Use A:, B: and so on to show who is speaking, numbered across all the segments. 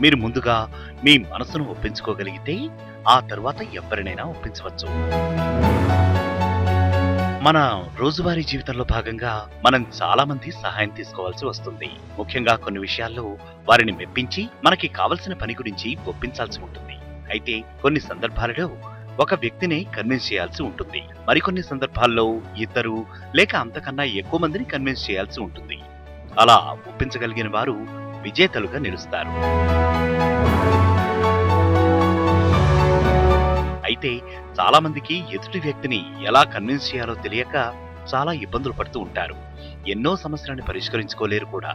A: మీరు ముందుగా మీ మనసును ఒప్పించుకోగలిగితే ఆ తర్వాత ఎవరినైనా ఒప్పించవచ్చు. మన రోజువారీ జీవితంలో భాగంగా మనం చాలా మంది సహాయం తీసుకోవాల్సి వస్తుంది. ముఖ్యంగా కొన్ని విషయాల్లో వారిని మెప్పించి మనకి కావలసిన పని గురించి ఒప్పించాల్సి ఉంటుంది. అయితే కొన్ని సందర్భాలలో ఒక వ్యక్తిని కన్విన్స్ చేయాల్సి ఉంటుంది. మరికొన్ని సందర్భాల్లో ఇద్దరు లేక అంతకన్నా ఎక్కువ మందిని కన్విన్స్ చేయాల్సి ఉంటుంది. అలా ఒప్పించగలిగిన వారు విజేతలుగా నిలుస్తారు. అయితే చాలా మందికి ఎదుటి వ్యక్తిని ఎలా కన్విన్స్ చేయాలో తెలియక చాలా ఇబ్బందులు పడుతూ ఉంటారు. ఎన్నో సమస్యలను పరిష్కరించుకోలేరు కూడా.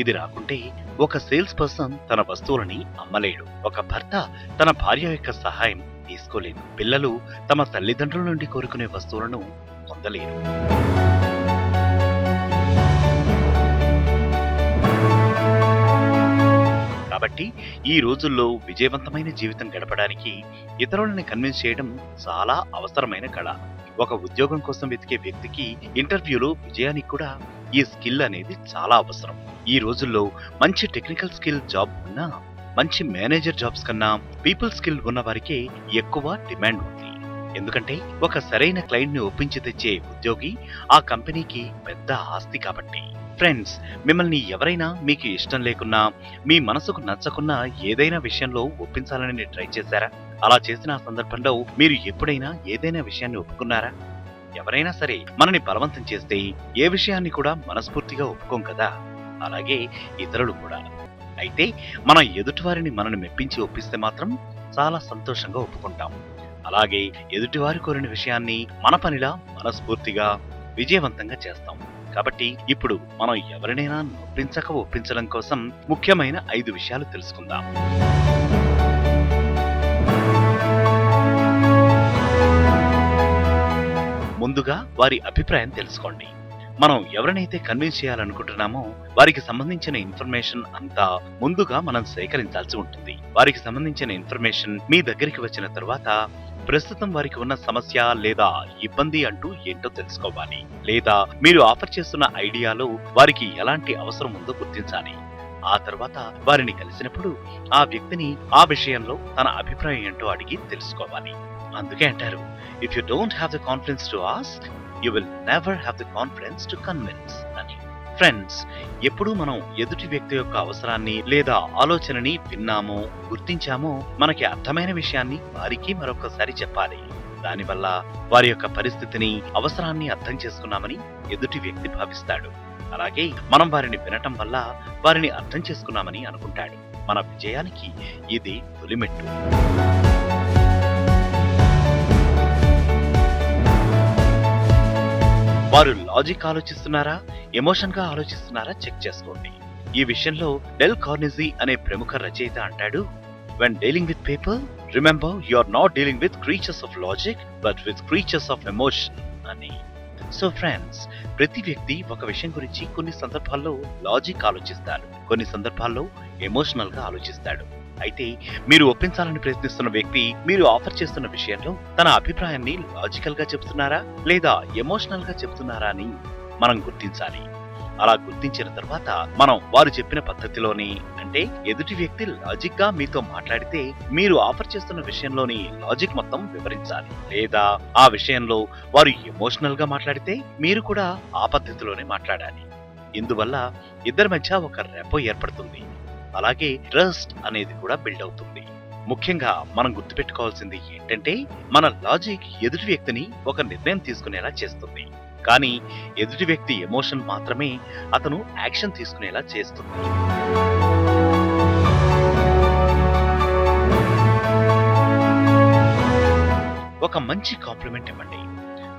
A: ఇది రాకుంటే ఒక సేల్స్ పర్సన్ తన వస్తువులని అమ్మలేడు. ఒక భర్త తన భార్య యొక్క సహాయం తీసుకోలేదు పిల్లలు తమ తల్లిదండ్రుల నుండి కోరుకునే వస్తువులను పొందలేరు. కాబట్టి ఈ రోజుల్లో విజయవంతమైన జీవితం గడపడానికి ఇతరులని కన్విన్స్ చేయడం చాలా అవసరమైన కళ. ఒక ఉద్యోగం కోసం వెతికే వ్యక్తికి ఇంటర్వ్యూలో విజయానికి కూడా ఈ స్కిల్ అనేది చాలా అవసరం. ఈ రోజుల్లో మంచి టెక్నికల్ స్కిల్ జాబ్ ఉన్నా మంచి మేనేజర్ జాబ్స్ కన్నా పీపుల్ స్కిల్ ఉన్న వారికే ఎక్కువ డిమాండ్ ఉంది ఎందుకంటే ఒక సరైన క్లయింట్ని ఒప్పించి తెచ్చే ఉద్యోగి ఆ కంపెనీకి పెద్ద ఆస్తి కాబట్టి. ఫ్రెండ్స్ మిమ్మల్ని ఎవరైనా మీకు ఇష్టం లేకున్నా మీ మనసుకు నచ్చకున్నా ఏదైనా విషయంలో ఒప్పించాలని ట్రై చేశారా? అలా చేసిన ఆ సందర్భంలో మీరు ఎప్పుడైనా ఏదైనా విషయాన్ని ఒప్పుకున్నారా? ఎవరైనా సరే మనని బలవంతం చేస్తే ఏ విషయాన్ని కూడా మనస్ఫూర్తిగా ఒప్పుకోం కదా? అలాగే ఇతరులు కూడా. అయితే మన ఎదుటివారిని మనల్ని మెప్పించి ఒప్పిస్తే మాత్రం చాలా సంతోషంగా ఒప్పుకుంటాం. అలాగే ఎదుటివారి కోరిన విషయాన్ని మన పనిలా మనస్ఫూర్తిగా విజయవంతంగా చేస్తాం. కాబట్టి ఇప్పుడు మనం ఎవరినైనా నొప్పించక ఒప్పించడం కోసం ముఖ్యమైన ఐదు విషయాలు తెలుసుకుందాం. ముందుగా వారి అభిప్రాయం తెలుసుకోండి. మనం ఎవరినైతే కన్విన్స్ చేయాలనుకుంటున్నామో వారికి సంబంధించిన ఇన్ఫర్మేషన్ అంతా ముందుగా మనం సేకరించాల్సి ఉంటుంది. వారికి సంబంధించిన ఇన్ఫర్మేషన్ మీ దగ్గరికి వచ్చిన తర్వాత ప్రస్తుతం వారికి ఉన్న సమస్య లేదా ఇబ్బంది అంటూ ఏంటో తెలుసుకోవాలి. లేదా మీరు ఆఫర్ చేస్తున్న ఐడియాలో వారికి ఎలాంటి అవసరం ఉందో గుర్తించాలి. ఆ తర్వాత వారిని కలిసినప్పుడు ఆ వ్యక్తిని ఆ విషయంలో తన అభిప్రాయం ఏంటో అడిగి తెలుసుకోవాలి. అందుకే అంటారు if you don't have the confidence to ask you will never have the confidence to convince friends ఎప్పుడు మనం ఎదుటి వ్యక్తి యొక్క అవసరాన్ని లేదా ఆలోచనని విన్నామో గుర్తించామో మనకి అర్థమైన విషయాన్ని వారికి మరొకసారి చెప్పాలి. దానివల్ల వారి యొక్క పరిస్థితిని అవసరాన్ని అర్థం చేసుకున్నామని ఎదుటి వ్యక్తి భావిస్తాడు. అలాగే మనం వారిని వినటం వల్ల వారిని అర్థం చేసుకున్నామని అనుకుంటాడు. మన విజయానికి ఇది తొలిమెట్టు. వారు లాజిక్ ఆలోచిస్తున్నారా? ఎమోషన్గా ఆలోచిస్తున్నారా? చెక్ చేసుకోండి. ఈ విషయంలో డెల్ కార్నిజీ అనే ప్రముఖ రచయిత అంటాడు when dealing with people remember you are not dealing with creatures of logic but with creatures of emotion అని. సో ఫ్రెండ్స్ ప్రతి వ్యక్తి ఒక విషయం గురించి కొన్ని సందర్భాల్లో లాజిక్ ఆలోచిస్తాడు. కొన్ని సందర్భాల్లో ఎమోషనల్గా ఆలోచిస్తాడు. అయితే మీరు ఒప్పించాలని ప్రయత్నిస్తున్న వ్యక్తి మీరు ఆఫర్ చేస్తున్న విషయంలో తన అభిప్రాయాన్ని లాజికల్గా చెప్తున్నారా లేదా ఎమోషనల్గా చెప్తున్నారా అని మనం గుర్తించాలి. అలా గుర్తించిన తర్వాత మనం వారు చెప్పిన పద్ధతిలోని అంటే ఎదుటి వ్యక్తి లాజిక్గా మీతో మాట్లాడితే మీరు ఆఫర్ చేస్తున్న విషయంలోని లాజిక్ మొత్తం వివరించాలి. లేదా ఆ విషయంలో వారు ఎమోషనల్గా మాట్లాడితే మీరు కూడా ఆ పద్ధతిలోనే మాట్లాడాలి. ఇందువల్ల ఇద్దరి మధ్య ఒక రెపో ఏర్పడుతుంది. అలాగే ట్రస్ట్ అనేది కూడా బిల్డ్ అవుతుంది. ముఖ్యంగా మనం గుర్తుపెట్టుకోవాల్సింది ఏంటంటే మన లాజిక్ ఎదుటి వ్యక్తిని ఒక నిర్ణయం తీసుకునేలా చేస్తుంది. కానీ ఎదుటి వ్యక్తి ఎమోషన్ మాత్రమే అతను యాక్షన్ తీసుకునేలా చేస్తుంది. ఒక మంచి కాంప్లిమెంట్ ఇవ్వండి.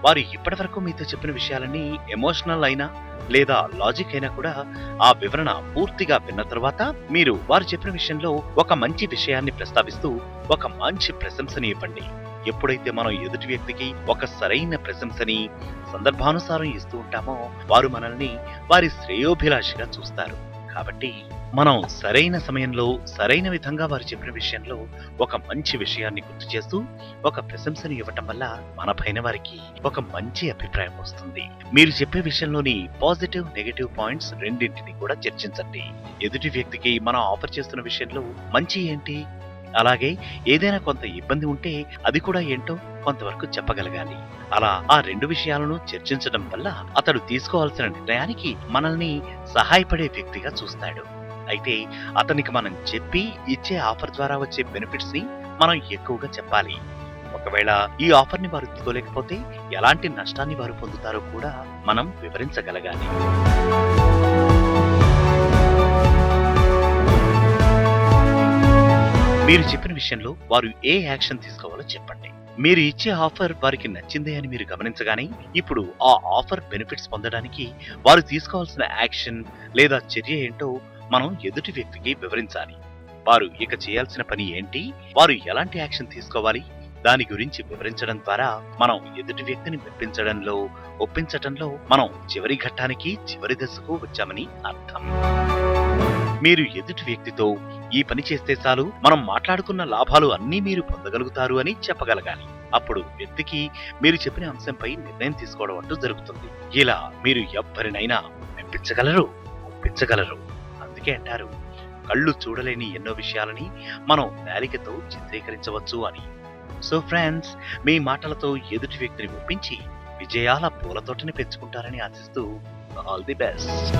A: వారు ఇప్పటివరకు మీతో చెప్పిన విషయాలన్నీ ఎమోషనల్ అయినా లేదా లాజిక్ అయినా కూడా ఆ వివరణ పూర్తిగా విన్న తర్వాత మీరు వారు చెప్పిన విషయంలో ఒక మంచి విషయాన్ని ప్రస్తావిస్తూ ఒక మంచి ప్రశంసని ఇవ్వండి ఎప్పుడైతే మనం ఎదుటి వ్యక్తికి ఒక సరైన ప్రశంసని సందర్భానుసారం ఇస్తూ ఉంటామో వారు మనల్ని వారి శ్రేయోభిలాషిగా చూస్తారు. కాబట్టి మనం సరైన సమయంలో సరైన విధంగా వారు చెప్పిన విషయంలో ఒక మంచి విషయాన్ని గుర్తు చేస్తూ ఒక ప్రశంసను ఇవ్వటం వల్ల మన పైన వారికి ఒక మంచి అభిప్రాయం వస్తుంది. మీరు చెప్పే విషయంలోని పాజిటివ్ నెగటివ్ పాయింట్స్ రెండింటిని కూడా చర్చించండి. ఎదుటి వ్యక్తికి మనం ఆఫర్ చేస్తున్న విషయంలో మంచి ఏంటి? అలాగే ఏదైనా కొంత ఇబ్బంది ఉంటే అది కూడా ఏంటో కొంతవరకు చెప్పగలగాలి. అలా ఆ రెండు విషయాలను చర్చించడం వల్ల అతడు తీసుకోవాల్సిన నిర్ణయానికి మనల్ని సహాయపడే వ్యక్తిగా చూస్తాడు. అయితే అతనికి మనం చెప్పి ఇచ్చే ఆఫర్ ద్వారా వచ్చే బెనిఫిట్స్ని మనం ఎక్కువగా చెప్పాలి. ఒకవేళ ఈ ఆఫర్ని వారు తీసుకోలేకపోతే ఎలాంటి నష్టాన్ని వారు పొందుతారో కూడా మనం వివరించగలగాలి. మీరు చెప్పిన విషయంలో వారు ఏ యాక్షన్ తీసుకోవాలో చెప్పండి. మీరు ఇచ్చే ఆఫర్ వారికి నచ్చిందే అని మీరు గమనించగానే ఇప్పుడు ఆ ఆఫర్ బెనిఫిట్స్ పొందడానికి వారు తీసుకోవాల్సిన యాక్షన్ లేదా చర్య ఏంటో మనం ఎదుటి వ్యక్తికి వివరించాలి. వారు ఇక చేయాల్సిన పని ఏంటి? వారు ఎలాంటి యాక్షన్ తీసుకోవాలి? దాని గురించి వివరించడం ద్వారా మనం ఎదుటి వ్యక్తిని మెప్పించడంలో ఒప్పించడంలో మనం చివరి ఘట్టానికి చివరి దశకు వచ్చామని అర్థం. మీరు ఎదుటి వ్యక్తితో ఈ పని చేస్తే చాలు మనం మాట్లాడుకున్న లాభాలు అన్నీ మీరు పొందగలుగుతారు అని చెప్పగలగాలి. అప్పుడు వ్యక్తికి మీరు చెప్పిన అంశంపై నిర్ణయం తీసుకోవడం అంటూ జరుగుతుంది. ఇలా మీరు ఎవ్వరినైనా మెప్పించగలరు ఒప్పించగలరు. అందుకే అంటారు కళ్ళు చూడలేని ఎన్నో విషయాలని మనం నాలికతో చిత్రీకరించవచ్చు అని. సో ఫ్రెండ్స్ మీ మాటలతో ఎదుటి వ్యక్తిని ఒప్పించి విజయాల పూలతోటని పెంచుకుంటారని ఆశిస్తూ ఆల్ ది బెస్ట్.